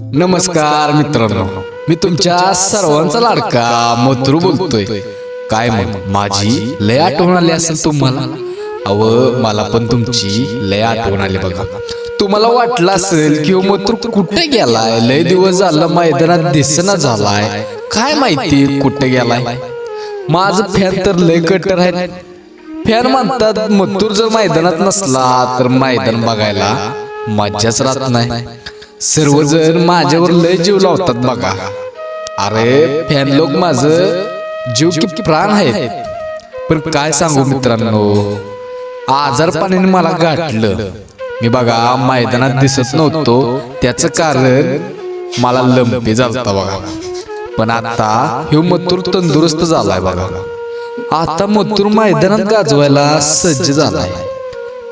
नमस्कार मित्रांनो मी तुमच्या सर्वांचा लाडका मथुर बोलतोय. काय मग माझी लय आठवण आली असेल तुम्हाला? अव मला पण तुमची लय आठवण आली बघा. तुम्हाला वाटलं असेल की हो मथुरू कुठे गेलाय? लय दिवस झालं मैदानात दिसना झालाय. काय माहिती कुठे गेलाय? माझ फॅन तर लय कट्टर आहेत. फॅन म्हणतात मथुर जर मैदानात नसला तर मैदान बघायला मज्जाच राहत नाही. सर्वजण माझ्यावर लय जीव लावतात बघा. अरे फॅन लोक माझं जीव की प्राण आहेत. पण काय सांगू मित्रांनो? आजारपणाने मला गाठलं. मी बघा मैदानात दिसत नव्हतो. त्याचं कारण मला लंपी झालता बघा. पण आता ह्यो मथुर तंदुरुस्त झालाय बघा. आता मथुर मैदानात गाजवायला सज्ज झालाय.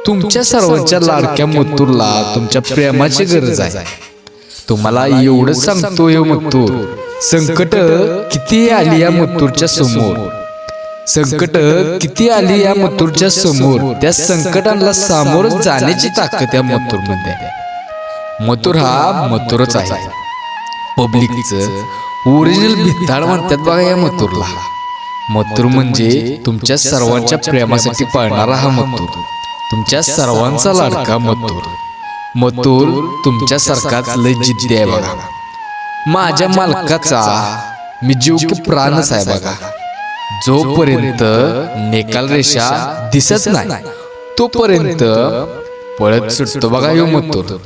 तुमच्या सर्वांच्या लाडक्या मथुरला तुमच्या प्रेमाची गरज आहे. तुम्हाला एवढं सांगतो हे मथुर संकट किती आली या मथुरच्या समोर? संकट किती आली या मथुरच्या समोर? त्या संकटांना सामोर जाण्याची ताकद या मथुरमध्ये मथुर हा मथुरच आहे. पब्लिकच ओरिजिनल भित्ताळ म्हणतात बघा या मथुरला मथुर म्हणजे तुमच्या सर्वांच्या प्रेमासाठी पळणारा हा मथुर तुमच्या सर्वांचा लाडका मथुर. मथुर. तुमच्यासारखाच लय जिद्दी आहे बघा माझ्या मालकाचा मी जीव की प्राणच आहे बघा. जोपर्यंत निकाल रेषा दिसत नाही तोपर्यंत पळत सुटतो बघा ह्यो मथुर.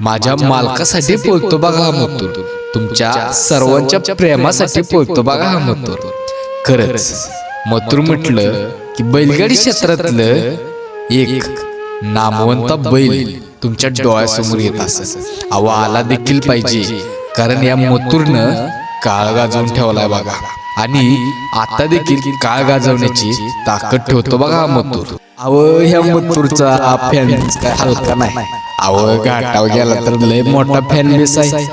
माझ्या मालकासाठी पळतो बघा हा मथुर. तुमच्या सर्वांच्या प्रेमासाठी पळतो बघा हा मथुर. खरंच. मथुर म्हटलं की बैलगाडी क्षेत्रातलं एक नामवंत बैल तुमच्या डोळ्यासमोर येत असत अहो आला देखील पाहिजे. कारण या मथुरनं काळ गाजवून ठेवलाय बघा. आणि आता देखील काळ गाजवण्याची ताकद ठेवतो बघा हा मथुर. अव ह्या मथुरचा फॅन काय हलका नाही. अव घाटाव गेला तर लय मोठा फॅन बेस आहे.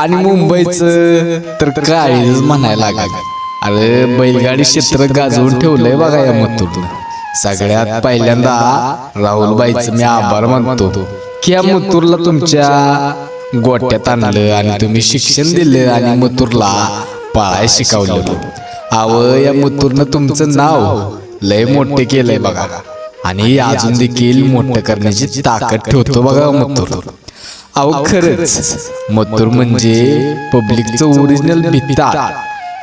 आणि मुंबईचं तर काळीच म्हणायला लागल. अरे बैलगाडी क्षेत्र गाजवून ठेवलंय बघा या मथुरनं. सगळ्यात पहिल्यांदा राहुलबाईचं मी आभार मानतो. की या मथुरला तुमच्या गोट्यात आणलं आणि तुम्ही शिक्षण दिलं आणि मथुरला पळाय शिकवलं. अव या मथुरनं तुमचं नाव लय मोठे केलंय बघा. आणि अजून देखील मोठं करण्याची ताकद ठेवतो बघा मथुर अहो खरंच. मथुर म्हणजे पब्लिकचं ओरिजिनल भित्ता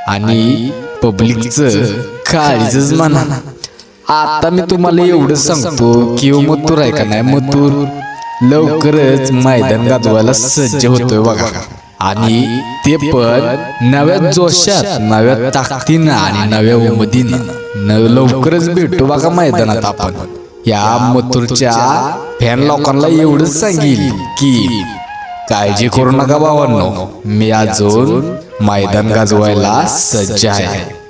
आणि पब्लिकचं काळीच म्हणा. आता मी तुम्हाला एवढं सांगतो की ह्यो आहे का नाही मथुर? लवकरच मैदान गाजवायला सज्ज होतोय बघा. आणि ते पण नव्या जोशात नव्या ताकदीनं आणि नव्या उमदीनं. लवकरच भेटू बघा मैदानात आपण. या मथूरच्या फॅन लोकांना एवढंच सांगेल की काळजी करू नका भावांनो. मी अजून मैदान गाजवायला सज्ज आहे.